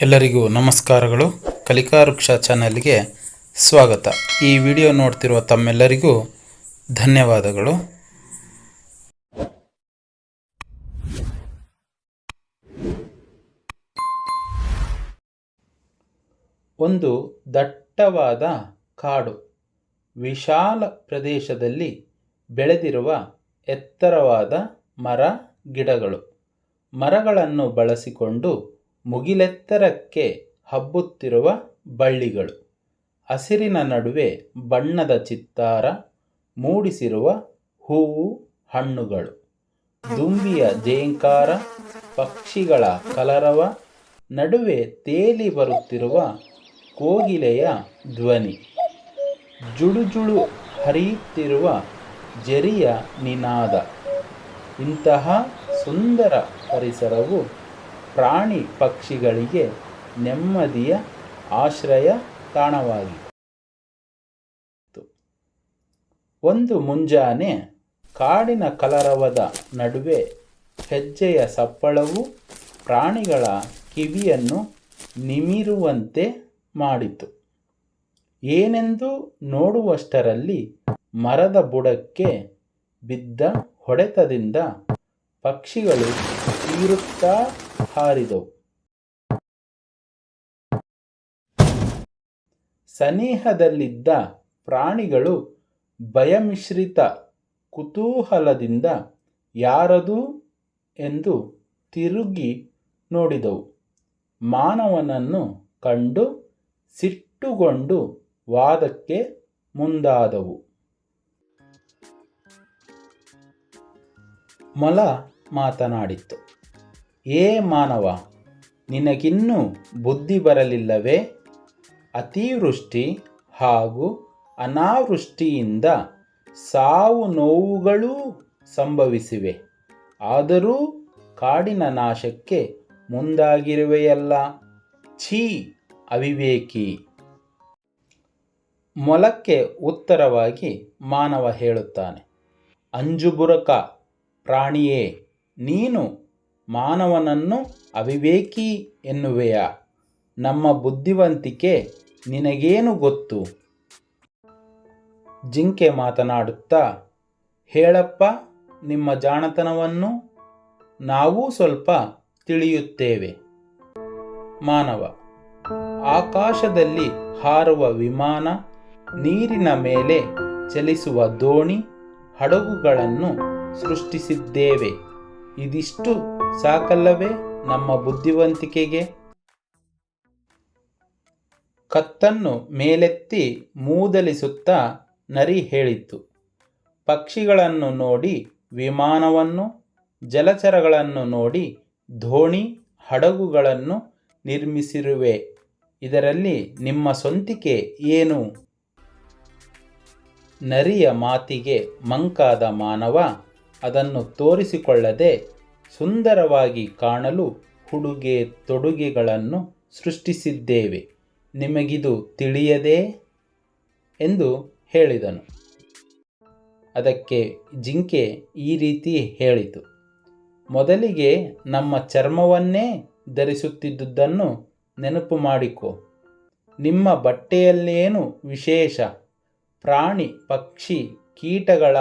ಎಲ್ಲರಿಗೂ ನಮಸ್ಕಾರಗಳು. ಕಲಿಕಾ ವೃಕ್ಷ ಚಾನಲ್ಗೆ ಸ್ವಾಗತ. ಈ ವಿಡಿಯೋ ನೋಡ್ತಿರುವ ತಮ್ಮೆಲ್ಲರಿಗೂ ಧನ್ಯವಾದಗಳು. ಒಂದು ದಟ್ಟವಾದ ಕಾಡು. ವಿಶಾಲ ಪ್ರದೇಶದಲ್ಲಿ ಬೆಳೆದಿರುವ ಎತ್ತರವಾದ ಮರ ಗಿಡಗಳು. ಮರಗಳನ್ನು ಬಳಸಿಕೊಂಡು ಮುಗಿಲೆತ್ತರಕ್ಕೆ ಹಬ್ಬುತ್ತಿರುವ ಬಳ್ಳಿಗಳು. ಹಸಿರಿನ ನಡುವೆ ಬಣ್ಣದ ಚಿತ್ತಾರ ಮೂಡಿಸಿರುವ ಹೂವು ಹಣ್ಣುಗಳು. ದುಂಬಿಯ ಜೇಂಕಾರ, ಪಕ್ಷಿಗಳ ಕಲರವ, ನಡುವೆ ತೇಲಿ ಬರುತ್ತಿರುವ ಕೋಗಿಲೆಯ ಧ್ವನಿ. ಜುಳುಜುಳು ಹರಿಯುತ್ತಿರುವ ಜರಿಯ ನಿನಾದ. ಇಂತಹ ಸುಂದರ ಪರಿಸರವು ಪ್ರಾಣಿ ಪಕ್ಷಿಗಳಿಗೆ ನೆಮ್ಮದಿಯ ಆಶ್ರಯ ತಾಣವಾಗಿತ್ತು. ಒಂದು ಮುಂಜಾನೆ ಕಾಡಿನ ಕಲರವದ ನಡುವೆ ಹೆಜ್ಜೆಯ ಸಪ್ಪಳವು ಪ್ರಾಣಿಗಳ ಕಿವಿಯನ್ನು ನಿಮಿರುವಂತೆ ಮಾಡಿತು. ಏನೆಂದು ನೋಡುವಷ್ಟರಲ್ಲಿ ಮರದ ಬುಡಕ್ಕೆ ಬಿದ್ದ ಹೊಡೆತದಿಂದ ಪಕ್ಷಿಗಳು ಚೀರುತ್ತಾ ಹಾರಿದವು. ಸನಿಹದಲ್ಲಿದ್ದ ಪ್ರಾಣಿಗಳು ಭಯಮಿಶ್ರಿತ ಕುತೂಹಲದಿಂದ ಯಾರದು ಎಂದು ತಿರುಗಿ ನೋಡಿದವು. ಮಾನವನನ್ನು ಕಂಡು ಸಿಟ್ಟುಗೊಂಡು ವಾದಕ್ಕೆ ಮುಂದಾದವು. ಮೊಲ ಮಾತನಾಡಿತ್ತು ಏ ಮಾನವ, ನಿನಗಿನ್ನೂ ಬುದ್ಧಿ ಬರಲಿಲ್ಲವೇ? ಅತಿವೃಷ್ಟಿ ಹಾಗೂ ಅನಾವೃಷ್ಟಿಯಿಂದ ಸಾವು ನೋವುಗಳೂ ಸಂಭವಿಸಿವೆ. ಆದರೂ ಕಾಡಿನ ನಾಶಕ್ಕೆ ಮುಂದಾಗಿರುವೆಯಲ್ಲ. ಛೀ, ಅವಿವೇಕಿ. ಮೊಲಕ್ಕೆ ಉತ್ತರವಾಗಿ ಮಾನವ ಹೇಳುತ್ತಾನೆ, ಅಂಜುಬುರಕ, ಪ್ರಾಣಿಯೇ, ನೀನು ಮಾನವನನ್ನು ಅವಿವೇಕಿ ಎನ್ನುವೆಯ? ನಮ್ಮ ಬುದ್ಧಿವಂತಿಕೆ ನಿನಗೇನು ಗೊತ್ತು? ಜಿಂಕೆ ಮಾತನಾಡುತ್ತಾ, ಹೇಳಪ್ಪ, ನಿಮ್ಮ ಜಾಣತನವನ್ನು ನಾವೂ ಸ್ವಲ್ಪ ತಿಳಿಯುತ್ತೇವೆ. ಮಾನವ, ಆಕಾಶದಲ್ಲಿ ಹಾರುವ ವಿಮಾನ, ನೀರಿನ ಮೇಲೆ ಚಲಿಸುವ ದೋಣಿ, ಹಡಗುಗಳನ್ನು ಸೃಷ್ಟಿಸಿದ್ದೇವೆ. ಇದಿಷ್ಟು ಸಾಕಲ್ಲವೇ ನಮ್ಮ ಬುದ್ಧಿವಂತಿಕೆಗೆ? ಕತ್ತನ್ನು ಮೇಲೆತ್ತಿ ಮೂದಲಿಸುತ್ತಾ ನರಿ ಹೇಳಿತು ಪಕ್ಷಿಗಳನ್ನು ನೋಡಿ ವಿಮಾನವನ್ನು, ಜಲಚರಗಳನ್ನು ನೋಡಿ ದೋಣಿ ಹಡಗುಗಳನ್ನು ನಿರ್ಮಿಸಿರುವೆ. ಇದರಲ್ಲಿ ನಿಮ್ಮ ಸ್ವಂತಿಕೆ ಏನು? ನರಿಯ ಮಾತಿಗೆ ಮಂಕಾದ ಮಾನವ ಅದನ್ನು ತೋರಿಸಿಕೊಳ್ಳದೆ ಸುಂದರವಾಗಿ ಕಾಣಲು ಹುಡುಗೆ ತೊಡುಗೆಗಳನ್ನು ಸೃಷ್ಟಿಸಿದ್ದೇವೆ. ನಿಮಗಿದು ತಿಳಿಯದೇ? ಎಂದು ಹೇಳಿದನು. ಅದಕ್ಕೆ ಜಿಂಕೆ ಈ ರೀತಿ ಹೇಳಿತು. ಮೊದಲಿಗೆ ನಮ್ಮ ಚರ್ಮವನ್ನೇ ಧರಿಸುತ್ತಿದ್ದುದನ್ನು ನೆನಪು ಮಾಡಿಕೊ. ನಿಮ್ಮ ಬಟ್ಟೆಯಲ್ಲೇನು ವಿಶೇಷ? ಪ್ರಾಣಿ, ಪಕ್ಷಿ, ಕೀಟಗಳ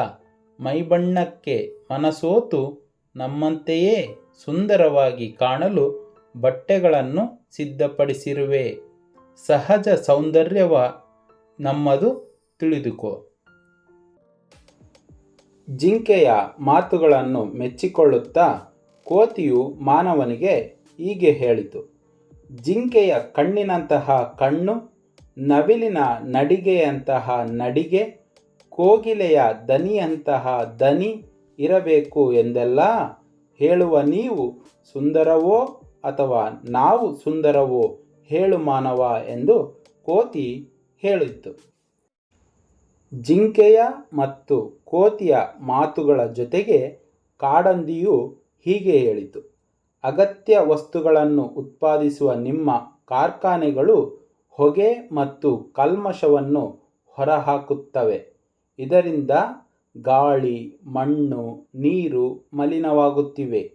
ಮೈಬಣ್ಣಕ್ಕೆ ಮನಸೋತು ನಮ್ಮಂತೆಯೇ ಸುಂದರವಾಗಿ ಕಾಣಲು ಬಟ್ಟೆಗಳನ್ನು ಸಿದ್ಧಪಡಿಸಿರುವೆ. ಸಹಜ ಸೌಂದರ್ಯವ ನಮ್ಮದು ತಿಳಿದುಕೋ. ಜಿಂಕೆಯ ಮಾತುಗಳನ್ನು ಮೆಚ್ಚಿಕೊಳ್ಳುತ್ತಾ ಕೋತಿಯು ಮಾನವನಿಗೆ ಹೀಗೆ ಹೇಳಿತು. ಜಿಂಕೆಯ ಕಣ್ಣಿನಂತಹ ಕಣ್ಣು, ನವಿಲಿನ ನಡಿಗೆಯಂತಹ ನಡಿಗೆ ಕೋಗಿಲೆಯ ದನಿಯಂತಹ ದನಿ ಇರಬೇಕು ಎಂದೆಲ್ಲ ಹೇಳುವ ನೀವು ಸುಂದರವೋ ಅಥವಾ ನಾವು ಸುಂದರವೋ ಹೇಳು ಮಾನವ ಎಂದು ಕೋತಿ ಹೇಳಿತ್ತು. ಜಿಂಕೆಯ ಮತ್ತು ಕೋತಿಯ ಮಾತುಗಳ ಜೊತೆಗೆ ಕಾಡಂದಿಯು ಹೀಗೆ ಹೇಳಿತು. ಅಗತ್ಯ ವಸ್ತುಗಳನ್ನು ಉತ್ಪಾದಿಸುವ ನಿಮ್ಮ ಕಾರ್ಖಾನೆಗಳು ಹೊಗೆ ಮತ್ತು ಕಲ್ಮಶವನ್ನು ಹೊರಹಾಕುತ್ತವೆ. ಇದರಿಂದ ಗಾಳಿ, ಮಣ್ಣು, ನೀರು ಮಲಿನವಾಗುತ್ತಿವೆ.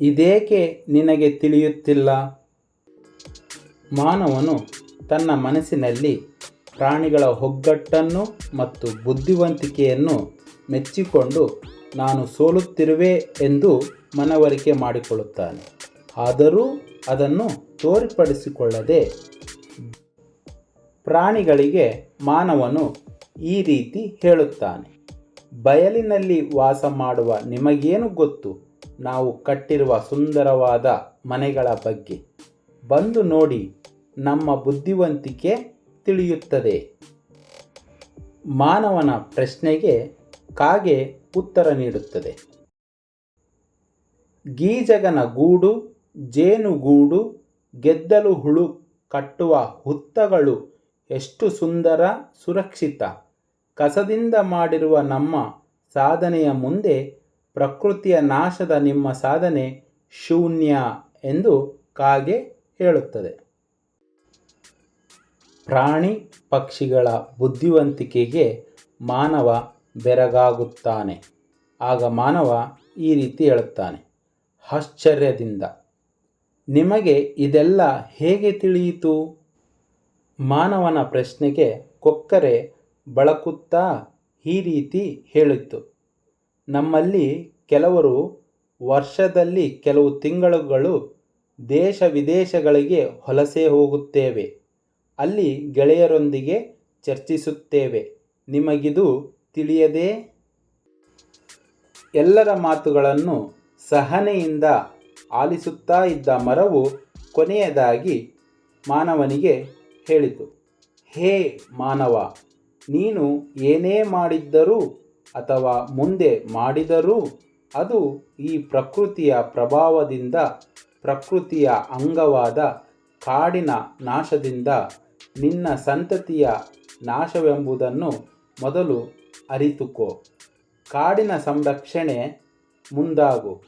ಇದೇಕೆ ನಿನಗೆ ತಿಳಿಯುತ್ತಿಲ್ಲ? ಮಾನವನು ತನ್ನ ಮನಸ್ಸಿನಲ್ಲಿ ಪ್ರಾಣಿಗಳ ಒಗ್ಗಟ್ಟನ್ನು ಮತ್ತು ಬುದ್ಧಿವಂತಿಕೆಯನ್ನು ಮೆಚ್ಚಿಕೊಂಡು ನಾನು ಸೋಲುತ್ತಿರುವೆ ಎಂದು ಮನವರಿಕೆ ಮಾಡಿಕೊಳ್ಳುತ್ತಾನೆ. ಆದರೂ ಅದನ್ನು ತೋರಿಪಡಿಸಿಕೊಳ್ಳದೆ ಪ್ರಾಣಿಗಳಿಗೆ ಮಾನವನು ಈ ರೀತಿ ಹೇಳುತ್ತಾನೆ. ಬಯಲಿನಲ್ಲಿ ವಾಸ ಮಾಡುವ ನಿಮಗೇನು ಗೊತ್ತು? ನಾವು ಕಟ್ಟಿರುವ ಸುಂದರವಾದ ಮನೆಗಳ ಬಗ್ಗೆ. ಬಂದು ನೋಡಿ, ನಮ್ಮ ಬುದ್ಧಿವಂತಿಕೆ ತಿಳಿಯುತ್ತದೆ. ಮಾನವನ ಪ್ರಶ್ನೆಗೆ ಕಾಗೆ ಉತ್ತರ ನೀಡುತ್ತದೆ. ಗೀಜಗನ ಗೂಡು, ಜೇನುಗೂಡು, ಗೆದ್ದಲು ಹುಳು ಕಟ್ಟುವ ಹುತ್ತಗಳು ಎಷ್ಟು ಸುಂದರ, ಸುರಕ್ಷಿತ. ಕಸದಿಂದ ಮಾಡಿರುವ ನಮ್ಮ ಸಾಧನೆಯ ಮುಂದೆ ಪ್ರಕೃತಿಯ ನಾಶದ ನಿಮ್ಮ ಸಾಧನೆ ಶೂನ್ಯ ಎಂದು ಕಾಗೆ ಹೇಳುತ್ತದೆ. ಪ್ರಾಣಿ ಪಕ್ಷಿಗಳ ಬುದ್ಧಿವಂತಿಕೆಗೆ ಮಾನವ ಬೆರಗಾಗುತ್ತಾನೆ. ಆಗ ಮಾನವ ಈ ರೀತಿ ಹೇಳುತ್ತಾನೆ. ಆಶ್ಚರ್ಯದಿಂದ, ನಿಮಗೆ ಇದೆಲ್ಲ ಹೇಗೆ ತಿಳಿಯಿತು? ಮಾನವನ ಪ್ರಶ್ನೆಗೆ ಕೊಕ್ಕರೆ ಬಳಕುತ್ತಾ ಈ ರೀತಿ ಹೇಳಿತು ನಮ್ಮಲ್ಲಿ ಕೆಲವರು ವರ್ಷದಲ್ಲಿ ಕೆಲವು ತಿಂಗಳುಗಳು ದೇಶ ವಿದೇಶಗಳಿಗೆ ವಲಸೆ ಹೋಗುತ್ತೇವೆ. ಅಲ್ಲಿ ಗೆಳೆಯರೊಂದಿಗೆ ಚರ್ಚಿಸುತ್ತೇವೆ. ನಿಮಗಿದು ತಿಳಿಯದೇ? ಎಲ್ಲರ ಮಾತುಗಳನ್ನು ಸಹನೆಯಿಂದ ಆಲಿಸುತ್ತಾ ಇದ್ದ ಮರವು ಕೊನೆಯದಾಗಿ ಮಾನವನಿಗೆ ಹೇಳಿತು. ಹೇ ಮಾನವ, ನೀನು ಏನೇ ಮಾಡಿದ್ದರೂ ಅಥವಾ ಮುಂದೆ ಮಾಡಿದರೂ ಅದು ಈ ಪ್ರಕೃತಿಯ ಪ್ರಭಾವದಿಂದ, ಪ್ರಕೃತಿಯ ಅಂಗವಾದ ಕಾಡಿನ ನಾಶದಿಂದ ನಿನ್ನ ಸಂತತಿಯ ನಾಶವೆಂಬುದನ್ನು ಮೊದಲು ಅರಿತುಕೋ. ಕಾಡಿನ ಸಂರಕ್ಷಣೆ ಮುಂದಾಗು.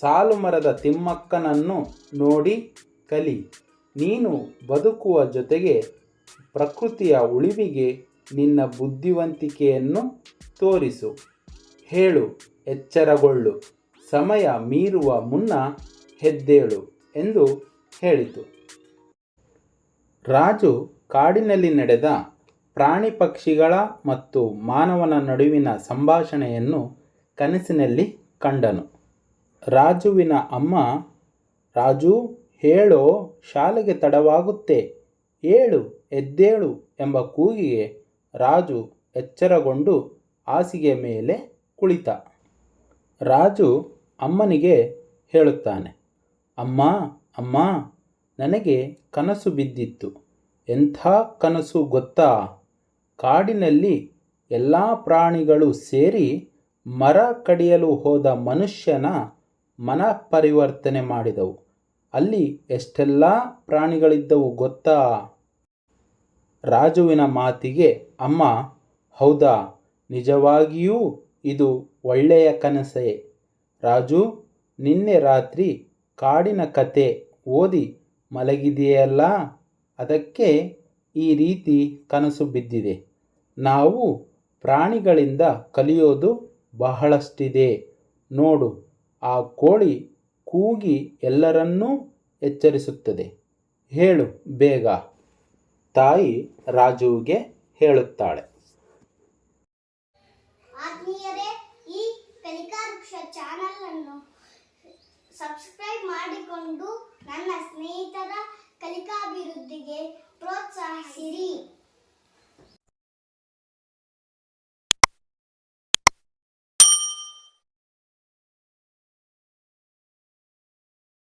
ಸಾಲು ಮರದ ತಿಮ್ಮಕ್ಕನನ್ನು ನೋಡಿ ಕಲಿ. ನೀನು ಬದುಕುವ ಜೊತೆಗೆ ಪ್ರಕೃತಿಯ ಉಳಿವಿಗೆ ನಿನ್ನ ಬುದ್ಧಿವಂತಿಕೆಯನ್ನು ತೋರಿಸು. ಹೇಳು, ಎಚ್ಚರಗೊಳ್ಳು. ಸಮಯ ಮೀರುವ ಮುನ್ನ ಹೆದ್ದೇಳು ಎಂದು ಹೇಳಿತು. ರಾಜು ಕಾಡಿನಲ್ಲಿ ನಡೆದ ಪ್ರಾಣಿ ಪಕ್ಷಿಗಳ ಮತ್ತು ಮಾನವನ ನಡುವಿನ ಸಂಭಾಷಣೆಯನ್ನು ಕನಸಿನಲ್ಲಿ ಕಂಡನು. ರಾಜುವಿನ ಅಮ್ಮ, ರಾಜು, ಹೇಳೋ ಶಾಲೆಗೆ ತಡವಾಗುತ್ತೆ. ಏಳು, ಎದ್ದೇಳು ಎಂಬ ಕೂಗಿಗೆ ರಾಜು ಎಚ್ಚರಗೊಂಡು ಹಾಸಿಗೆ ಮೇಲೆ ಕುಳಿತ. ರಾಜು ಅಮ್ಮನಿಗೆ ಹೇಳುತ್ತಾನೆ, ಅಮ್ಮ ಅಮ್ಮ, ನನಗೆ ಕನಸು ಬಿದ್ದಿತ್ತು. ಎಂಥ ಕನಸು ಗೊತ್ತಾ? ಕಾಡಿನಲ್ಲಿ ಎಲ್ಲ ಪ್ರಾಣಿಗಳು ಸೇರಿ ಮರ ಕಡಿಯಲು ಹೋದ ಮನುಷ್ಯನ ಮನ ಪರಿವರ್ತನೆ ಮಾಡಿದವು. ಅಲ್ಲಿ ಎಷ್ಟೆಲ್ಲ ಪ್ರಾಣಿಗಳಿದ್ದವು ಗೊತ್ತಾ? ರಾಜುವಿನ ಮಾತಿಗೆ, ಅಮ್ಮ, ಹೌದಾ? ನಿಜವಾಗಿಯೂ ಇದು ಒಳ್ಳೆಯ ಕನಸೇ? ರಾಜು, ನಿನ್ನೆ ರಾತ್ರಿ ಕಾಡಿನ ಕತೆ ಓದಿ ಮಲಗಿದೆಯಲ್ಲ ಅದಕ್ಕೆ ಈ ರೀತಿ ಕನಸು ಬಿದ್ದಿದೆ. ನಾವು ಪ್ರಾಣಿಗಳಿಂದ ಕಲಿಯೋದು ಬಹಳಷ್ಟಿದೆ. ನೋಡು, ಆ ಕೋಳಿ ಕೂಗಿ ಎಲ್ಲರನ್ನೂ ಎಚ್ಚರಿಸುತ್ತದೆ. ಹೇಳು, ಬೇಗ. ತಾಯಿ ರಾಜುವಿಗೆ ಹೇಳುತ್ತಾಳೆ. ಆತ್ಮೀಯರೇ, ಈ ಕಲಿಕಾ ಅನ್ನು ಸಬ್ಸ್ಕ್ರೈಬ್ ಮಾಡಿಕೊಂಡು ನನ್ನ ಸ್ನೇಹಿತರ ಕಲಿಕಾಭಿವೃದ್ಧಿಗೆ ಪ್ರೋತ್ಸಾಹಿಸಿರಿ